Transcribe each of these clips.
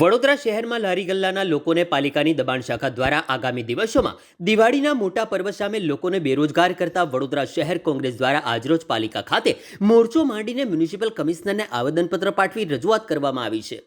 વડોદરા શહેરમાં લારી ગલ્લાના લોકોને પાલિકાની દબાણ શાખા દ્વારા આગામી દિવસોમાં દિવાળીના મોટા પર્વ સામે લોકોને બેરોજગાર કરતા વડોદરા શહેર કોંગ્રેસ દ્વારા આજરોજ પાલિકા ખાતે મોરચો માંડીને મ્યુનિસિપલ કમિશનરને આવેદનપત્ર પાઠવી રજૂઆત કરવામાં આવી છે.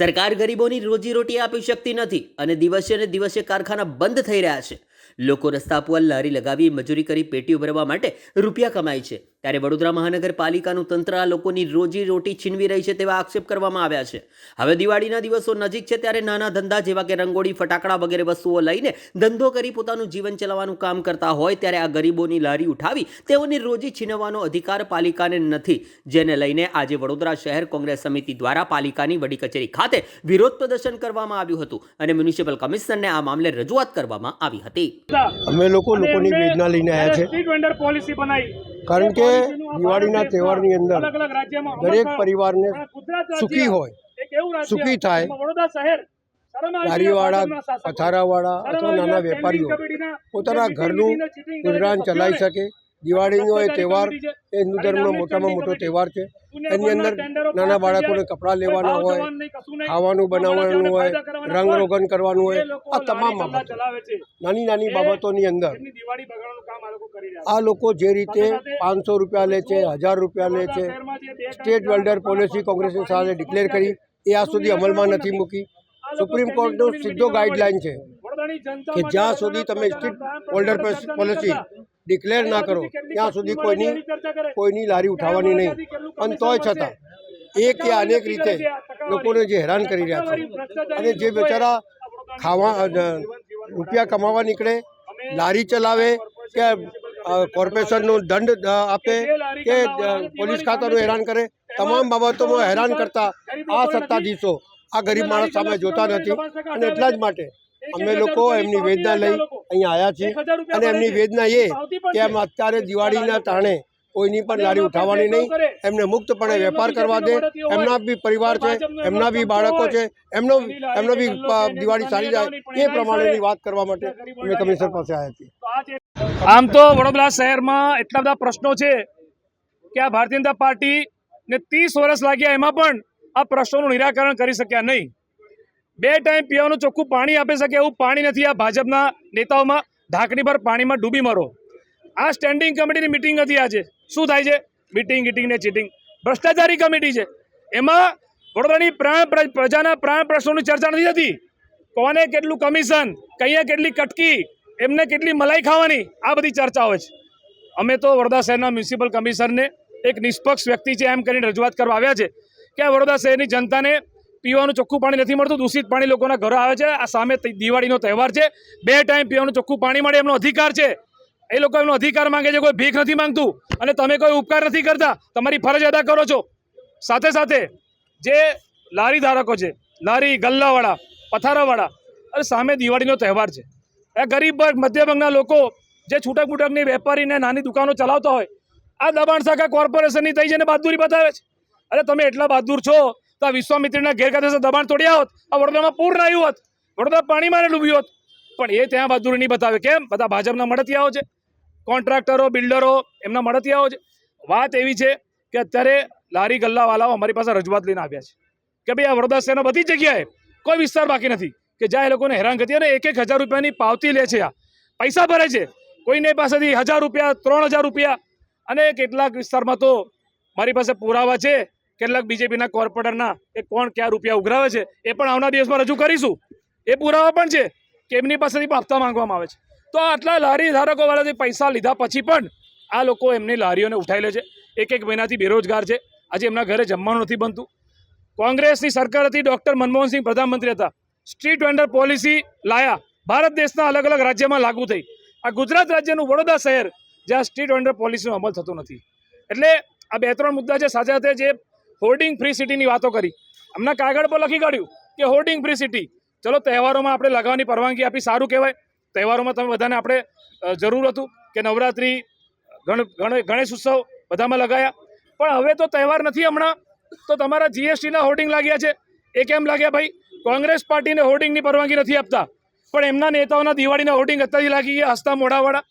સરકાર ગરીબોની રોજીરોટી આપી શકતી નથી અને દિવસે ને દિવસે કારખાના બંધ થઈ રહ્યા છે. લોકો રસ્તા પર લારી લગાવી મજૂરી કરી પેટીઓ ભરવા માટે રૂપિયા કમાય છે. ત્યારે વડોદરા મહાનગરપાલિકાનું તંત્ર આ લોકોની રોજી રોટી છીનવી રહી છે તેવા આક્ષેપ કરવામાં આવ્યા છે. હવે દિવાળીના દિવસો નજીક છે ત્યારે નાના ધંધા જેવા કે રંગોળી ફટાકડા વગેરે વસ્તુઓ લઈને ધંધો કરી પોતાનું જીવન ચલાવવાનું કામ કરતા હોય ત્યારે આ ગરીબોની લારી ઉઠાવી તેઓની રોજી છીનવવાનો અધિકાર પાલિકાને નથી. જેને લઈને આજે વડોદરા શહેર કોંગ્રેસ સમિતિ દ્વારા પાલિકાની વડી કચેરી ખાતે વિરોધ પ્રદર્શન કરવામાં આવ્યું હતું અને મ્યુનિસિપલ કમિશનરને આ મામલે રજૂઆત કરવામાં આવી હતી. અમે લોકો લોકોની વેદના લઈને આવ્યા છે. પોલિસી બનાવી. કારણ કે દિવાળીના તહેવારની અંદર દરેક પરિવારને સુખી હોય સુખી થાય. લારીવાળા પથારાવાળા અથવા નાના વેપારીઓ પોતાના ઘરનું ગુજરાન ચલાવી શકે. દિવાળીનો એ તહેવાર એ હિન્દુ ધર્મનો મોટામાં મોટો તહેવાર છે. એની અંદર નાના બાળકોને કપડાં લેવાના હોય ખાવાનું બનાવવાનું હોય રંગ રોગન કરવાનું હોય આ તમામ બાબતો. નાની નાની બાબતોની અંદર આ લોકો આ જે રીતે પાંચસો રૂપિયા લે છે હજાર રૂપિયા લે છે સ્ટેટ વેલ્ડર પોલિસી કોંગ્રેસની સાથે ડિક્લેર કરી એ આજ સુધી અમલમાં નથી મૂકી. સુપ્રીમ કોર્ટનો સીધો ગાઈડલાઇન છે કે જ્યાં સુધી તમે સ્ટેટ હોલ્ડર પોલિસી ડિક્લેર ના કરો ત્યાં સુધી કોઈની કોઈની લારી ઉઠાવવાની નહીં. પણ તોય છતાં એક કે અનેક રીતે લોકોને જે હેરાન કરી રહ્યા છે. અને જે બેચારા ખાવા રૂપિયા કમાવા નીકળે લારી ચલાવે કે કોર્પોરેશનનો દંડ આપે કે પોલીસ ખાતાનું હેરાન કરે. તમામ બાબતોમાં હેરાન કરતા આ સત્તાધીશો આ ગરીબ માણસ સામે જોતા નથી. અને એટલા જ માટે અમે લોકો એમની વેદના લઈ અહીંયા આવ્યા છીએ. અને એમની વેદના એ કે એમ અત્યારે દિવાળીના તાણે કોઈની પણ લારી ઉઠાવવાની નહીં. એમને મુક્તપણે વેપાર કરવા દે. એમના બી પરિવાર છે એમના બી બાળકો છે. એમનો એમનો બી દિવાળી સારી જાય. એ પ્રમાણેની વાત કરવા માટે અમે કમિશનર પાસે આવ્યા છીએ. આમ તો વડોદરા શહેરમાં એટલા બધા પ્રશ્નો છે કે આ ભારતીય જનતા પાર્ટી ને ત્રીસ વર્ષ લાગ્યા એમાં પણ આ પ્રશ્નોનું નિરાકરણ કરી શક્યા નહીં. બે ટાઈમ પીવાનું ચોખ્ખું પાણી આપી શકે એવું પાણી નથી આ ભાજપના નેતાઓમાં. ઢાંકણી પર પાણીમાં ડૂબી મરો. આ સ્ટેન્ડિંગ કમિટીની મિટિંગ હતી આજે. શું થાય છે? મિટિંગ ગીટિંગ ને ચીટિંગ ભ્રષ્ટાચારી કમિટી છે. એમાં વડોદરાની પ્રાણ પ્ર- પ્રજાના પ્રાણ પ્રશ્નોની ચર્ચા નથી થતી. કોને કેટલું કમિશન કઅહીંયા કેટલી કટકી એમને કેટલી મલાઈ ખાવાની? આ બધી ચર્ચા હોય છે. અમે તો વડોદરા શહેરના મ્યુનિસિપલ કમિશનરને એક નિષ્પક્ષ વ્યક્તિ છે એમ કરીને રજૂઆત કરવા આવ્યા છે કે આ વડોદરા શહેરની જનતાને પીવાનું ચોખ્ખું પાણી નથી મળતું, દૂષિત પાણી લોકોના ઘરે આવે છે. આ સામે દિવાળીનો તહેવાર છે. બે ટાઈમ પીવાનું ચોખ્ખું પાણી મળે, એમનો અધિકાર છે. એ લોકો એમનો અધિકાર માંગે છે, કોઈ ભીખ નથી માંગતું અને તમે કોઈ ઉપકાર નથી કરતા. તમારી ફરજ અદા કરો છો. સાથે સાથે જે લારી ધારકો છે, લારી ગલ્લાવાળા, પથારાવાળા અને સામે દિવાળીનો તહેવાર છે. એ ગરીબ વર્ગ મધ્ય લોકો જે છૂટક મૂટકની વેપારીને નાની દુકાનો ચલાવતા હોય, આ દબાણ શાખા કોર્પોરેશનની થઈ જઈને બહાદુરી બતાવે છે. અરે તમે એટલા બહાદુર છો તો આ વિશ્વામિત્રીના ગેરકાયદેસર દબાણ તોડ્યા હોત, આ વડોદરામાં પૂર આવ્યું હોત, વડોદરા પાણીમાં ને ડૂબ્યું હોત. પણ એ ત્યાં બહાદુરી નહીં બતાવે. કેમ? બધા ભાજપના મળતિયાઓ છે. કોન્ટ્રાક્ટરો, બિલ્ડરો એમના મળતિયાઓ છે. વાત એવી છે કે અત્યારે લારી ગલ્લાવાલાઓ અમારી પાસે રજૂઆત લઈને આવ્યા છે. કે ભાઈ આ વડોદરા શહેરના બધી જગ્યાએ કોઈ વિસ્તાર બાકી નથી. કે જ્યાં એ લોકોને હેરાન કરતી અને એક એક હજાર રૂપિયાની પાવતી લે છે આ. પૈસા ભરે છે. કોઈને પાસેથી હજાર રૂપિયા, ત્રણ હજાર રૂપિયા અને કેટલાક વિસ્તારમાં તો મારી પાસે પુરાવા છે. કેટલાક બીજેપીના કોર્પોરેટરના એ કોણ ક્યાં રૂપિયા ઉઘરાવે છે, એ પણ આવનાર દિવસમાં રજૂ કરીશું. એ પુરાવા પણ છે. કે એમની પાસેથી પણ હપ્તા માંગવામાં આવે છે. તો આટલા લારી ધારકોવાળાથી પૈસા લીધા પછી પણ આ લોકો એમની લારીઓને ઉઠાઈ લે છે. એક એક મહિનાથી બેરોજગાર છે. આજે એમના ઘરે જમવાનું નથી બનતું. કોંગ્રેસની સરકાર હતી ડૉક્ટર મનમોહનસિંહ પ્રધાનમંત્રી હતા. સ્ટ્રીટ વેન્ડર પોલિસી લાયા. ભારત દેશના અલગ અલગ રાજ્યમાં લાગુ થઈ. આ ગુજરાત રાજ્યનું વડોદરા શહેર, જ્યાં સ્ટ્રીટ વેન્ડર પોલિસીનો અમલ થતો નથી. એટલે આ બે ત્રણ મુદ્દા છે સાથે સાથે જે હોર્ડિંગ ફ્રી સિટીની વાતો કરી. હમણાં કાગળ પર લખી કાઢ્યું કે હોર્ડિંગ ફ્રી સિટી ચલો, તહેવારોમાં આપણે લગાવવાની પરવાનગી આપી, સારું કહેવાય. તહેવારોમાં તમે બધાને આપણે જરૂર હતું કે નવરાત્રિ, ગણ, ગણ- ગણેશ ઉત્સવ બધામાં લગાયા. પણ હવે તો તહેવાર નથી હમણાં. તો તમારા જીએસટીના હોર્ડિંગ લાગ્યા છે. એ કેમ લાગ્યા ભાઈ? કોંગ્રેસ પાર્ટીને હોર્ડિંગની પરવાનગી નથી આપતા. પણ એમના નેતાઓના દિવાળીના હોર્ડિંગ અત્યારથી લાગી ગયા. હસતા મોઢાવાળા.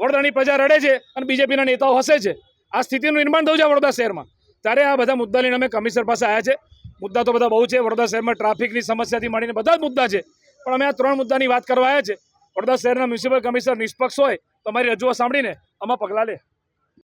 વડોદરાની પ્રજા રડે છે અને બીજેપીના નેતાઓ હસે છે. આ સ્થિતિનું નિર્માણ થયું છે વડોદરા શહેરમાં. ત્યારે આ બધા મુદ્દા લઈને અમે કમિશનર પાસે આવ્યા છે. મુદ્દા તો બધા બહુ છે. વડોદરા શહેરમાં ટ્રાફિકની સમસ્યાથી માંડીને બધા જ મુદ્દા છે. પણ અમે આ ત્રણ મુદ્દાની વાત કરવા આવ્યા છે. વડોદરા શહેરના મ્યુનિસિપલ કમિશનર નિષ્પક્ષ હોય તો અમારી રજૂઆત સાંભળીને આમાં પગલાં લે.